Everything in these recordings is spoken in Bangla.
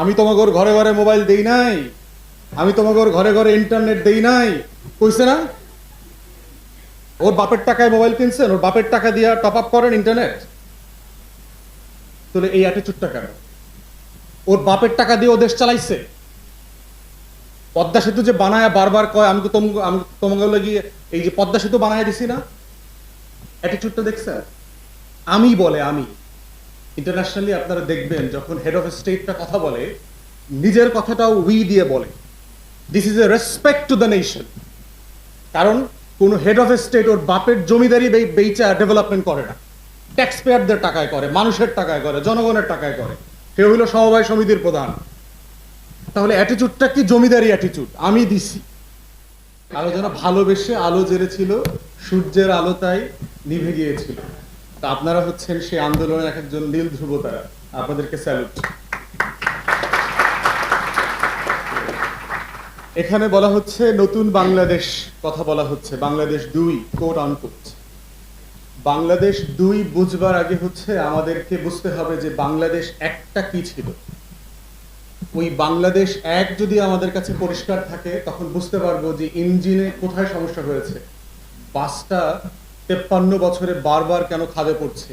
আমি তোমাকে ঘরে ঘরে মোবাইল দেই নাই। আমি তোমাকে ঘরে ঘরে ইন্টারনেট দেই নাই। কইছে না? ওর বাপের টাকায় মোবাইল কিনছেন, ওর বাপের টাকা দিয়ে টপ আপ করেন ইন্টারনেট তাহলে এই অ্যাটিচিউডটা কেন? ওর বাপের টাকা দিয়ে ও দেশ চালাইছে। পদ্মা সেতু যে বানায় বারবার কয়, আমি তো আমি তোমাকে গিয়ে এই যে পদ্মা সেতু বানায় দিছি না? অ্যাটিচিউডটা দেখছে আমি বলে, আমি। ইন্টারন্যাশনালি আপনারা দেখবেন, যখন হেড অফ স্টেটটা কথা বলে, নিজের কথাটাও উই দিয়ে বলে। This is a respect to the nation কারণ, কোন হেড অফ স্টেট ওর বাপের জমিদারি বেচা ডেভেলপমেন্ট করে না। ট্যাক্স পেয়ারদের টাকায় করে, মানুষের টাকায় করে, জনগণের টাকায় করে। সে হইল সমবায় সমিতির প্রধান। তাহলে অ্যাটিচিউডটা কি জমিদারি অ্যাটিচিউড আমি দিছি। আলো যেন ভালোবেসে আলো জেরেছিল, সূর্যের আলোতায় নিভে গিয়েছিল। আপনারা হচ্ছেন সেই আন্দোলনের এক একজন নীল ধ্রুবতারা আপনাদেরকে স্যালুট। এখানে বলা হচ্ছে, নতুন বাংলাদেশ কথা বলা হচ্ছে। বাংলাদেশ দুই কোট আনকোট বাংলাদেশ দুই বুঝবার আগে হচ্ছে আমাদেরকে বুঝতে হবে যে বাংলাদেশ একটা কি ছিল। ওই বাংলাদেশ এক যদি আমাদের কাছে পরিষ্কার থাকে, তখন বুঝতে পারব যে ইঞ্জিনে কোথায় সমস্যা হয়েছে। বাসটা তেপ্পান্ন বছরে বারবার কেন খাদে পড়ছে?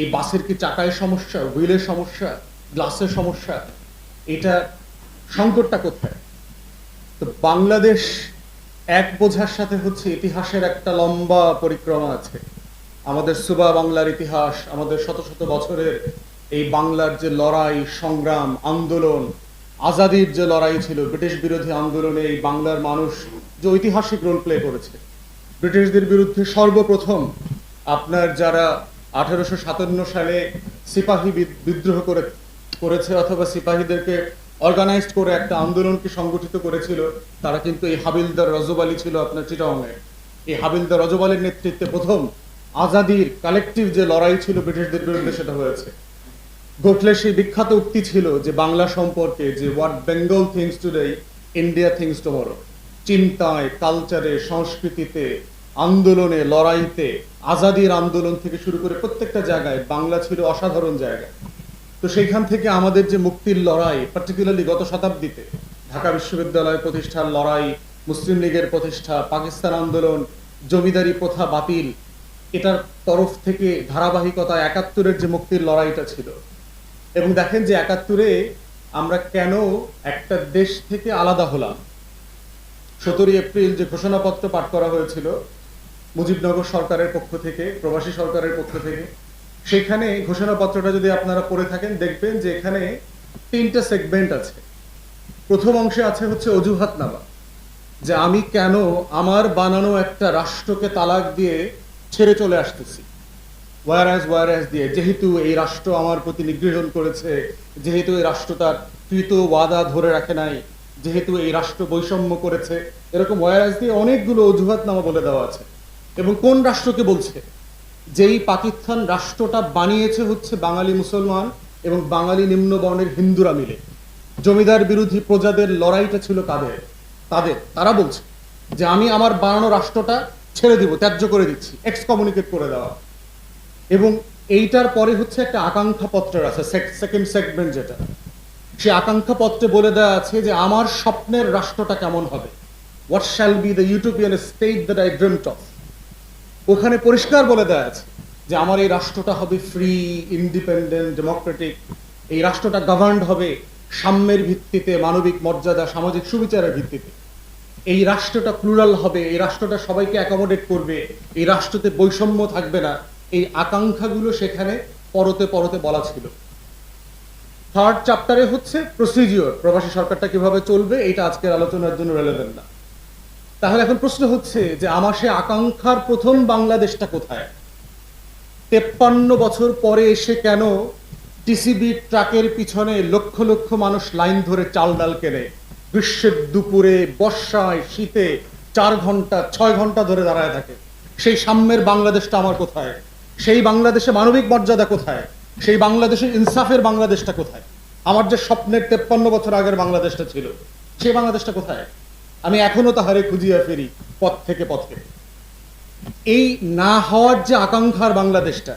এই বাসের কি চাকায় সমস্যা, হুইলের সমস্যা, গ্লাসের সমস্যা? এটা সংকটটা কোথায়? তো বাংলাদেশ এক বোঝার সাথে হচ্ছে ইতিহাসের একটা লম্বা পরিক্রমা আছে। আমাদের সুবা বাংলার ইতিহাস, আমাদের শত শত বছরের এই বাংলার যে লড়াই, সংগ্রাম, আন্দোলন, আজাদির যে লড়াই ছিল, ব্রিটিশ বিরোধী আন্দোলনে এই বাংলার মানুষ যে ঐতিহাসিক রোল প্লে করেছে। ব্রিটিশদের বিরুদ্ধে সর্বপ্রথম আপনার যারা আঠারোশো সাতান্ন সালে সিপাহী বিদ্রোহ করে করেছে অথবা সিপাহীদেরকে অর্গানাইজড করে একটা আন্দোলনকে সংগঠিত করেছিল, তারা কিন্তু এই হাবিলদার রজব আলী ছিল আপনার চিটাংয়ে এই হাবিলদার রজব আলীর নেতৃত্বে প্রথম আজাদির কালেকটিভ যে লড়াই ছিল ব্রিটিশদের বিরুদ্ধে সেটা হয়েছে। গোখলের সেই বিখ্যাত উক্তি ছিল যে বাংলা সম্পর্কে যে what Bengal thinks today India thinks tomorrow চিন্তায় কালচারে সংস্কৃতিতে, আন্দোলনে, লড়াইতে, আজাদির আন্দোলন থেকে শুরু করে প্রত্যেকটা জায়গায় বাংলা ছিল অসাধারণ জায়গা। তো সেইখান থেকে আমাদের যে মুক্তির লড়াই পার্টিকুলারলি গত শতাব্দীতে, ঢাকা বিশ্ববিদ্যালয় প্রতিষ্ঠার লড়াই, মুসলিম লীগের প্রতিষ্ঠা, পাকিস্তান আন্দোলন, জমিদারি প্রথা বাতিল, এটার তরফ থেকে ধারাবাহিকতা একাত্তরের যে মুক্তির লড়াইটা ছিল। এবং দেখেন যে একাত্তরে আমরা কেন একটা দেশ থেকে আলাদা হলাম। সতেরোই এপ্রিল যে ঘোষণাপত্র পাঠ করা হয়েছিল মুজিবনগর সরকারের পক্ষ থেকে, প্রবাসী সরকারের পক্ষ থেকে, সেখানে ঘোষণাপত্রটা যদি আপনারা পড়ে থাকেন, দেখবেন যে এখানে তিনটা সেগমেন্ট আছে। প্রথম অংশে আছে হচ্ছে অজুহাতনামা, যে আমি কেন আমার বানানো একটা রাষ্ট্রকে তালাক দিয়ে ছেড়ে চলে আসতেছি। ওয়ারাস ওয়ারাস দিয়ে, যেহেতু এই রাষ্ট্র আমার প্রতি নিগৃহণ করেছে, যেহেতু এই রাষ্ট্র তার কৃত ওয়াদা ধরে রাখে নাই যেহেতু এই রাষ্ট্র বৈষম্য করেছে, এরকম ওয়ারাস দিয়ে অনেকগুলো অজুহাতনামা বলে দেওয়া আছে। এবং কোন রাষ্ট্রকে বলছে? যেই পাকিস্তান রাষ্ট্রটা বানিয়েছে হচ্ছে বাঙালি মুসলমান এবং বাঙালি নিম্নবর্ণের হিন্দুরা মিলে। জমিদার বিরোধী প্রজাদের লড়াইটা ছিল কাদের তাদের, তারা বলছে যে আমি আমার বানানো রাষ্ট্রটা ছেড়ে দিব, ত্যায্য করে দিচ্ছি এক্স কমিউনিকেট করে দেওয়া। এবং এইটার পরে হচ্ছে একটা আকাঙ্ক্ষা পত্রের আছে সেকেন্ড সেগমেন্ট যেটা। সে আকাঙ্ক্ষা পত্রে বলে দেওয়া আছে যে আমার স্বপ্নের রাষ্ট্রটা কেমন হবে? What shall be the utopian state that I dreamed of ওখানে পরিষ্কার বলে দেওয়া আছে যে আমার এই রাষ্ট্রটা হবে ফ্রি ইন্ডিপেন্ডেন্ট ডেমোক্রেটিক এই রাষ্ট্রটা গভর্নড হবে সাম্যের ভিত্তিতে, মানবিক মর্যাদা, সামাজিক সুবিচারের ভিত্তিতে। এই রাষ্ট্রটা প্লুরাল হবে, এই রাষ্ট্রটা সবাইকে অ্যাকোমোডেট করবে, এই রাষ্ট্রতে বৈষম্য থাকবে না। এই আকাঙ্ক্ষাগুলো সেখানে পরতে পরতে বলা ছিল। থার্ড চ্যাপ্টারে হচ্ছে প্রসিজিওর প্রবাসী সরকারটা কীভাবে চলবে এটা আজকের আলোচনার জন্য রেলেভেন্ট না। তাহলে এখন প্রশ্ন হচ্ছে যে, আমার সে আকাঙ্ক্ষার প্রথম বাংলাদেশটা কোথায়? তেপ্পান্ন বছর পরে এসে কেন টিসিবি ট্রাকের পিছনে লক্ষ লক্ষ মানুষ লাইন ধরে চাল ডাল কেনে? গ্রীষ্মের দুপুরে, বর্ষায়, শীতে চার ঘণ্টা, ছয় ঘণ্টা ধরে দাঁড়ায় থাকে। সেই সাম্যের বাংলাদেশটা আমার কোথায়? সেই বাংলাদেশে মানবিক মর্যাদা কোথায়? সেই বাংলাদেশের ইনসাফের বাংলাদেশটা কোথায়? আমার যে স্বপ্নের তেপ্পান্ন বছর আগের বাংলাদেশটা ছিল, সেই বাংলাদেশটা কোথায়? আমি এখনও তাহারে খুঁজিয়া ফিরি পথ থেকে পথে। এই না হওয়ার যে আকাঙ্ক্ষার বাংলাদেশটা,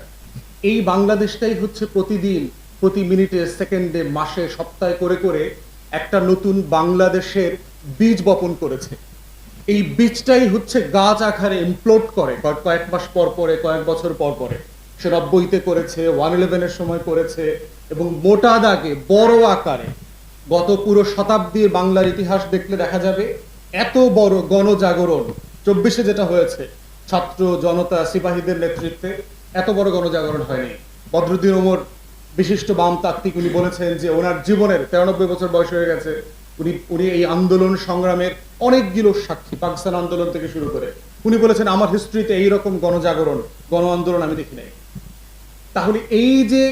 এই বাংলাদেশটাই হচ্ছে প্রতিদিন, প্রতি মিনিটে, সেকেন্ডে, মাসে, সপ্তাহে করে করে একটা নতুন বাংলাদেশের বীজ বপন করেছে। এই বীজটাই হচ্ছে গাছ আকারে ইমপ্লোড করে কয়েক- কয়েক মাস পর পরে, কয়েক বছর পর পরে। সে নব্বইতে করেছে ওয়ান ইলেভেনের সময় করেছে এবং মোটা দাগে, বড় আকারে, গত পুরো শতাব্দীর বাংলার ইতিহাস দেখলে দেখা যাবে এত বড় গণজাগরণ। চব্বিশে যেটা হয়েছে, ছাত্র জনতা সিপাহীদের নেতৃত্বে এত বড় গণজাগরণ হয়নি। বদরুদ্দিন ওমর বিশিষ্ট বাম তাত্ত্বিক উনি বলেছেন যে ওনার জীবনের তেরানব্বই বছর বয়স হয়ে গেছে, উনি উনি এই আন্দোলন সংগ্রামের অনেকগুলো সাক্ষী, পাকিস্তান আন্দোলন থেকে শুরু করে। উনি বলেছেন, আমার হিস্ট্রিতে এইরকম গণজাগরণ, গণ আন্দোলন আমি দেখি নাই। তাহলে এই যে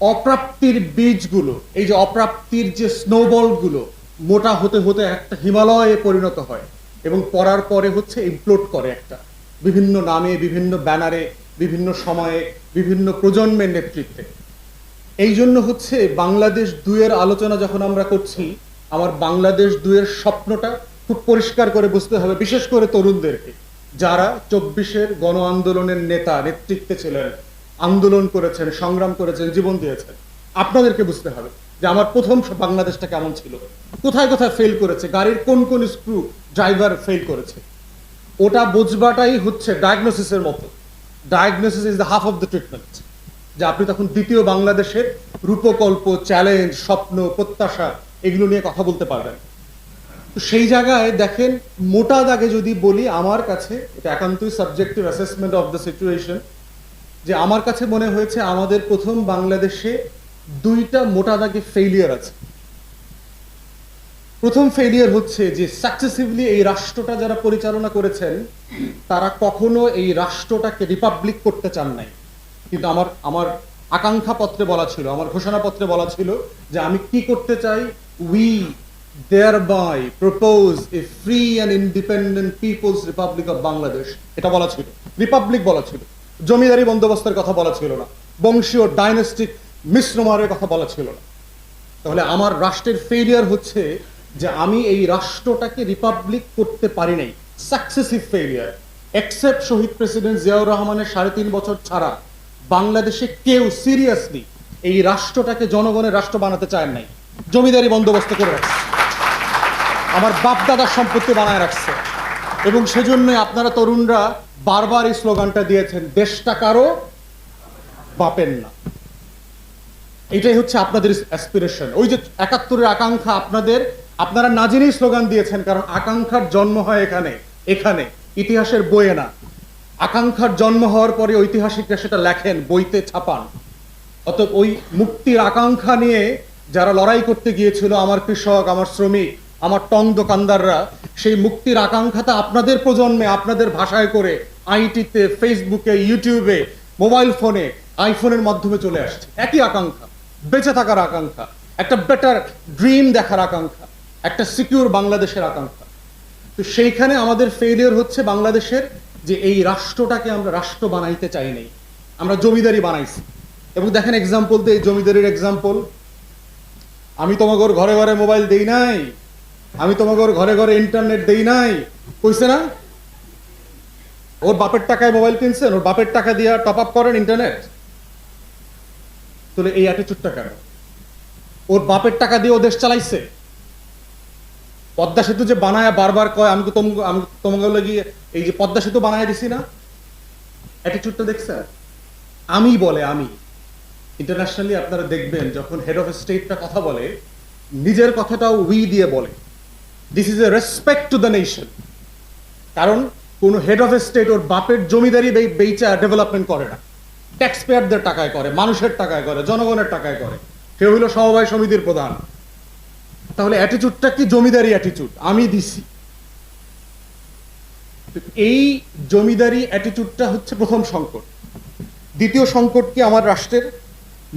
অপ্রাপ্তির বীজগুলো, এই যে অপ্রাপ্তির যে স্নোবলগুলো মোটা হতে হতে একটা হিমালয়ে পরিণত হয় এবং পড়ার পরে হচ্ছে ইমপ্লোড করে একটা। বিভিন্ন নামে, বিভিন্ন ব্যানারে, বিভিন্ন সময়ে, বিভিন্ন প্রজন্মের নেতৃত্বে। এই জন্য হচ্ছে বাংলাদেশ দুয়ের আলোচনা যখন আমরা করছি, আমার বাংলাদেশ দুয়ের স্বপ্নটা খুব পরিষ্কার করে বুঝতে হবে, বিশেষ করে তরুণদেরকে। যারা চব্বিশের গণ আন্দোলনের নেতা, নেতৃত্বে ছিলেন আন্দোলন করেছেন, সংগ্রাম করেছেন, জীবন দিয়েছেন। আপনাদেরকে বুঝতে হবে যে আমার প্রথম বাংলাদেশটা কেমন ছিল। কোথায় কোথায় ফেল করেছে? গাড়ির কোন কোন স্ক্রু ড্রাইভার ফেল করেছে? ওটা বুঝবাটাই হচ্ছে ডায়াগনোসিসের মতো। Diagnosis is the half of the treatment যে আপনি তখন দ্বিতীয় বাংলাদেশের রূপকল্প চ্যালেঞ্জ স্বপ্ন, প্রত্যাশা এগুলো নিয়ে কথা বলতে পারবেন। তো সেই জায়গায় দেখেন, মোটা দাগে যদি বলি, আমার কাছে এটা একান্তই subjective assessment of the situation যে আমার কাছে মনে হয়েছে আমাদের প্রথম বাংলাদেশে দুইটা মোটা দাগে ফেইলিয়ার আছে। প্রথম ফেলিয়ার হচ্ছে যে সাকসেসিভলি এই রাষ্ট্রটা যারা পরিচালনা করেছেন, তারা কখনো এই রাষ্ট্রটাকে রিপাবলিক করতে চান নাই। কিন্তু আমার আমার আকাঙ্ক্ষা পত্রে বলা ছিল, আমার ঘোষণাপত্রে বলা ছিল যে আমি কি করতে চাই? We thereby propose a free and independent people's republic of Bangladesh এটা বলা ছিল রিপাবলিক বলা ছিল। জমিদারি বন্দোবস্তের কথা বলা ছিল না। বংশীয় ডাইনেস্টিক মিশ্রমারের কথা বলা ছিল না। তাহলে আমার রাষ্ট্রের ফেলিয়ার হচ্ছে যে আমি এই রাষ্ট্রটাকে রিপাবলিক করতে পারি নাই। সাকসেসিভ ফেলিয়ার এক্সেপ্ট শহীদ প্রেসিডেন্ট জিয়াউর রহমানের সাড়ে তিন বছর ছাড়া বাংলাদেশে কেউ সিরিয়াসলি এই রাষ্ট্রটাকে জনগণের রাষ্ট্র বানাতে চায় নাই। জমিদারি বন্দোবস্ত করে রাখছে। আমার বাপ দাদার সম্পত্তি বানায় রাখছে। এবং সেজন্য আপনারা তরুণরা বারবার এই স্লোগানটা দিয়েছেন, দেশটা কারও বাপেন না। এটাই হচ্ছে আপনাদের অ্যাসপিরেশন ওই যে একাত্তরের আকাঙ্ক্ষা আপনাদের, আপনারা না জেনেই স্লোগান দিয়েছেন, কারণ আকাঙ্ক্ষার জন্ম হয় এখানে এখানে। ইতিহাসের বইয়ে না। আকাঙ্ক্ষার জন্ম হওয়ার পরে ঐতিহাসিকরা সেটা লেখেন, বইতে ছাপান। অতএব ওই মুক্তির আকাঙ্ক্ষা নিয়ে যারা লড়াই করতে গিয়েছিল, আমার কৃষক, আমার শ্রমিক আমার টং দোকানদাররা সেই মুক্তির আকাঙ্ক্ষাটা আপনাদের প্রজন্মে, আপনাদের ভাষায় করে আইটিতে, ফেসবুকে, ইউটিউবে, মোবাইল ফোনে, আইফোনের মাধ্যমে চলে আসছে। একই আকাঙ্ক্ষা, বেঁচে থাকার আকাঙ্ক্ষা, একটা বেটার ড্রিম দেখার আকাঙ্ক্ষা, একটা সিকিউর বাংলাদেশের আকাঙ্ক্ষা। তো সেইখানে আমাদের ফেলিয়র হচ্ছে বাংলাদেশের যে এই রাষ্ট্রটাকে আমরা রাষ্ট্র বানাইতে চাই নাই, আমরা জমিদারি বানাইছি। এবং দেখেন এক্সাম্পল তো এই জমিদারির এক্সাম্পল আমি তোমাগর ঘরে ঘরে মোবাইল দেই নাই। আমি তোমাগর ঘরে ঘরে ইন্টারনেট দেই নাই। কইছে না? ওর বাপের টাকায় মোবাইল কিনছেন, ওর বাপের টাকা দিয়ে টপ আপ করেন ইন্টারনেট তাহলে এই অ্যাটিচিউডটা কেন? ওর বাপের টাকা দিয়ে ও দেশ চালাইছে। পদ্মা সেতু যে বানায় বারবার কয়, আমি তো আমি তোমাকে গিয়ে এই যে পদ্মা সেতু বানায় দিছি না? অ্যাটিচিউডটা দেখছে আমি বলে আমি। ইন্টারন্যাশনালি আপনারা দেখবেন, যখন হেড অফ স্টেটটা কথা বলে, নিজের কথাটাও উই দিয়ে বলে। This is a respect to the nation কারণ কোন হেড অফ স্টেট ওর বাপের জমিদারি বেচা ডেভেলপমেন্ট করে না। ট্যাক্স পেয়ারদের টাকায় করে, মানুষের টাকায় করে, জনগণের টাকায় করে। সে হইল সমবায় সমিতির প্রধান। তাহলে অ্যাটিচিউডটা কি জমিদারি অ্যাটিচিউড আমি দিছি। এই জমিদারি অ্যাটিচিউডটা হচ্ছে প্রথম সংকট। দ্বিতীয় সংকট কি আমার রাষ্ট্রের?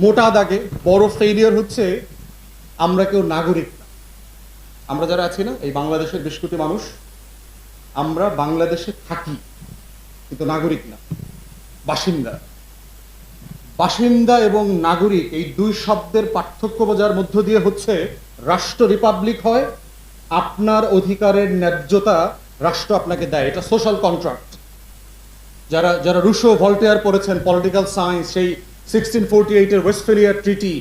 মোটা দাগে বড় ফেলিয়ার হচ্ছে আমরা কেউ নাগরিক আমরা যারা আছি না, এই বাংলাদেশের বেশ কোটি মানুষ, আমরা বাংলাদেশে থাকি, কিন্তু নাগরিক না, বাসিন্দা। বাসিন্দা এবং নাগরিক এই দুই শব্দের পার্থক্য বোঝার মধ্য দিয়ে হচ্ছে, রাষ্ট্র রিপাবলিক হয়, আপনার অধিকারের ন্যায্যতা রাষ্ট্র আপনাকে দেয়। এটা সোশ্যাল কন্ট্রাক্ট যারা যারা রুশো ভল্টেয়ার পড়েছেন পলিটিক্যাল সায়েন্স সেই সিক্সটিন ফোরটি এইটের ওয়েস্টফেলিয়ার treaty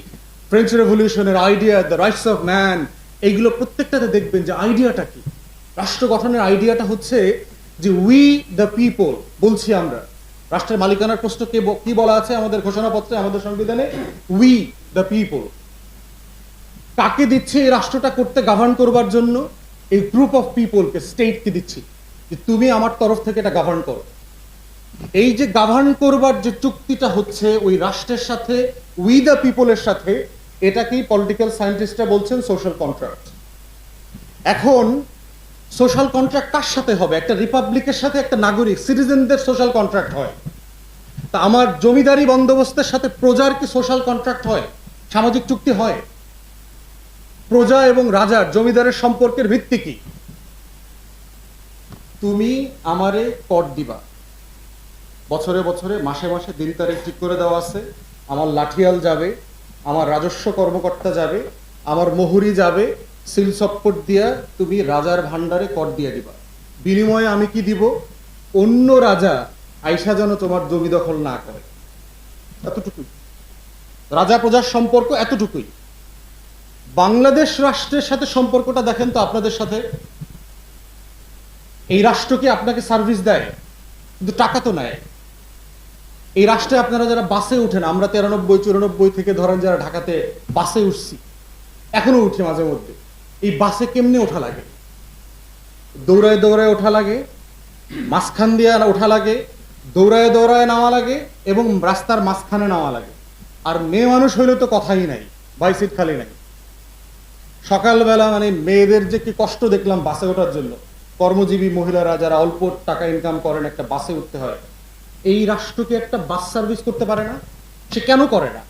French রেভলিউশনের idea the rights of man এইগুলো প্রত্যেকটাতে দেখবেন যে আইডিয়াটা কি? রাষ্ট্র গঠনের আইডিয়াটা হচ্ছে যে উই দ্য পিপল বলছি আমরা। রাষ্ট্রের মালিকানার প্রশ্ন কে কি বলা আছে আমাদের ঘোষণাপত্রে, আমাদের সংবিধানে? উই দ্য পিপল কাকে দিচ্ছে এই রাষ্ট্রটা করতে গভর্ন করবার জন্য? এই গ্রুপ অফ পিপলকে স্টেটকে দিচ্ছি। যে তুমি আমার তরফ থেকে এটা গভর্ন করো। এই যে গভর্ন করবার যে চুক্তিটা হচ্ছে, ওই রাষ্ট্রের সাথে উই দ্য পিপলের সাথে এটাকেই পলিটিক্যাল সায়েন্টিস্টরা বলছেন? সোশ্যাল কন্ট্রাক্ট এখন সোশ্যাল কন্ট্রাক্ট কার সাথে হবে? একটা রিপাবলিকের সাথে একটা নাগরিক সিটিজেনদের সোশ্যাল কন্ট্রাক্ট হয়। তা আমার জমিদারি বন্দোবস্তের সাথে প্রজার কি সোশ্যাল কন্ট্রাক্ট হয়? সামাজিক চুক্তি হয়? প্রজা এবং রাজার জমিদারের সম্পর্কের ভিত্তি কি? তুমি আমারে কর দিবা। বছরে বছরে, মাসে মাসে দিন তারিখ ঠিক করে দেওয়া আছে। আমার লাঠিয়াল যাবে। আমার রাজস্ব কর্মকর্তা যাবে, আমার মোহরি যাবে, সিল সপ্পট দিয়া তুমি রাজার ভান্ডারে কর দিয়ে দিবা। বিনিময়ে আমি কি দিব? অন্য রাজা আইসা যেন তোমার জমি দখল না করে। এতটুকুই। রাজা প্রজার সম্পর্ক এতটুকুই। বাংলাদেশ রাষ্ট্রের সাথে সম্পর্কটা দেখেন তো আপনাদের সাথে। এই রাষ্ট্র কি আপনাকে সার্ভিস দেয়? কিন্তু টাকা তো নেয়। এই রাষ্ট্রে আপনারা যারা বাসে উঠেন, আমরা তেরানব্বই, চুরানব্বই থেকে ধরেন যারা ঢাকাতে বাসে উঠছি, এখনও উঠি মাঝে মধ্যে। এই বাসে কেমনে ওঠা লাগে? দৌড়ায় দৌড়ায় ওঠা লাগে, মাঝখান দিয়ে ওঠা লাগে, দৌড়ায় দৌড়ায় নামা লাগে এবং রাস্তার মাঝখানে নামা লাগে। আর মেয়ে মানুষ হইলে তো কথাই নাই, বাই সিট খালি নাই। সকালবেলা মানে মেয়েদের যে কি কষ্ট দেখলাম বাসে ওঠার জন্য। কর্মজীবী মহিলারা যারা অল্প টাকা ইনকাম করেন একটা বাসে উঠতে হয় এই রাষ্ট্রকে একটা বাস সার্ভিস করতে পারে না? সে কেন করে না?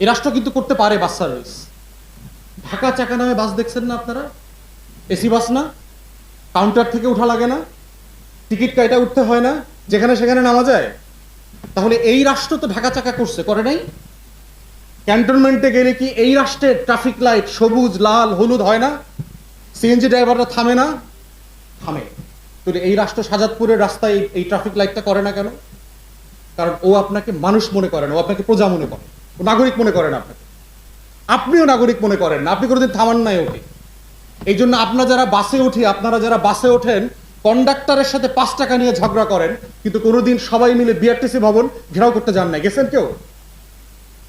এই রাষ্ট্র কিন্তু করতে পারে বাস সার্ভিস। ঢাকা চাকা নামে বাস দেখছেন না আপনারা? এসি বাস না? কাউন্টার থেকে উঠা লাগে না? টিকিট কাইটা উঠতে হয় না? যেখানে সেখানে নামা যায়? তাহলে এই রাষ্ট্র তো ঢাকা চাকা করছে, করে নাই? ক্যান্টনমেন্টে গেলে কি এই রাষ্ট্রের ট্রাফিক লাইট সবুজ, লাল, হলুদ হয় না? সিএনজি ড্রাইভাররা থামে না? থামে। তো এই রাষ্ট্র সাজাদপুরের রাস্তায় এই ট্রাফিক লাইটটা করে না কেন? কারণ ও আপনাকে মানুষ মনে করে না, ও আপনাকে প্রজা মনে করে ও নাগরিক মনে করে না আপনাকে। আপনিও নাগরিক মনে করেন না, আপনি কোনোদিন থামান নাই ওকে। এই জন্য আপনারা যারা বাসে উঠি, আপনারা যারা বাসে ওঠেন কন্ডাক্টরের সাথে পাঁচ টাকা নিয়ে ঝগড়া করেন, কিন্তু কোনোদিন সবাই মিলে বিআরটিসি ভবন ঘেরাও করতে যান না গেছেন কেউ?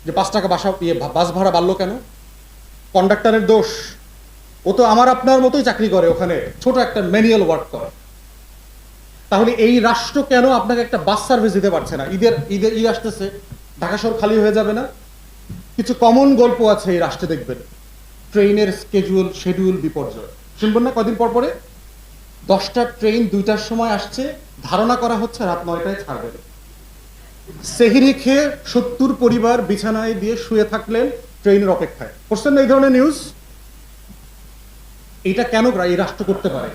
যে পাঁচ টাকা বাসা ইয়ে বাস ভাড়া বাড়লো কেন? কন্ডাক্টরের দোষ। ও তো আমার আপনার মতোই চাকরি করে ওখানে, ছোট একটা ম্যানুয়াল ওয়ার্ক করে। তাহলে এই রাষ্ট্র কেন আপনাকে একটা বাস সার্ভিস দিতে পারছে না? ঈদের ঈদের, ঈদ আসতেছে, ঢাকা শহর খালি হয়ে যাবে না? কিছু কমন গল্প আছে এই রাষ্ট্রে দেখবেন। ট্রেনের স্কেজুয়াল শেডিউল বিপর্যয়। শুনবেন না কদিন পর পরে? দশটা ট্রেন দুইটার সময় আসছে, ধারণা করা হচ্ছে রাত নয়টায় ছাড়বে। সেহিরি খেয়ে সত্তর পরিবার বিছানায় দিয়ে শুয়ে থাকলেন ট্রেনের অপেক্ষায়। করছেন না এই ধরনের নিউজ এটা কেন এই রাষ্ট্র করতে পারে?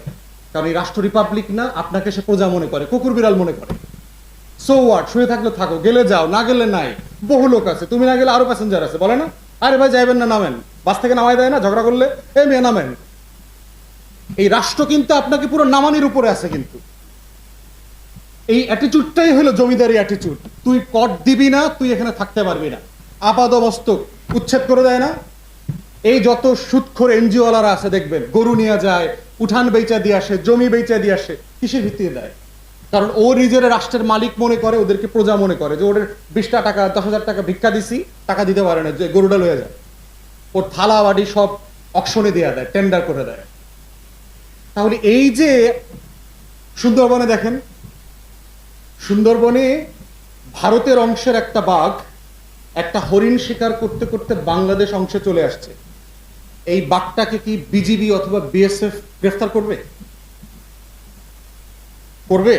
কারণ এই রাষ্ট্র রিপাবলিক না, আপনাকে সে প্রজা মনে করে, কুকুর বিড়াল মনে করে। সো হোয়াট শুয়ে থাকলে থাকো, গেলে যাও, না গেলে নাই। বহু লোক আছে, তুমি না গেলে আরও প্যাসেঞ্জার আছে, বলে না? আরে ভাই, যাইবেন না, নামেন। বাস থেকে নামাই দেয় না, ঝগড়া করলে? এই মেয়ে, নামেন। এই রাষ্ট্র কিন্তু আপনাকে পুরো নামানির উপরে আছে কিন্তু। এই অ্যাটিচিউডটাই হলো জমিদারি অ্যাটিচিউড তুই কট দিবি না, তুই এখানে থাকতে পারবি না। আপাদ মস্তক উচ্ছেদ করে দেয় না। এই যত সুৎখোর এনজিওলারা আছে, দেখবেন, গরু নিয়ে যায় উঠান বেচা দিয়ে আসে, জমি বেচা দিয়ে আসে, কিসের ভিত্তিতে দেয়? কারণ ও নিজের রাষ্ট্রের মালিক মনে করে, ওদেরকে প্রজা মনে করে, যে ওদের বিশটা টাকা, দশ হাজার টাকা ভিক্ষা দিছি, টাকা দিতে পারে না, যে গরুটা লয়ে যায়। ওর থালা বাড়ি সব অকশনে দেওয়া দেয় টেন্ডার করে দেয়। তাহলে এই যে সুন্দরবনে দেখেন, সুন্দরবনে ভারতের অংশের একটা বাঘ একটা হরিণ শিকার করতে করতে বাংলাদেশ অংশে চলে আসছে। এই বাঘটাকে কি বিজিবি অথবা বিএসএফ গ্রেফতার করবে? করবে?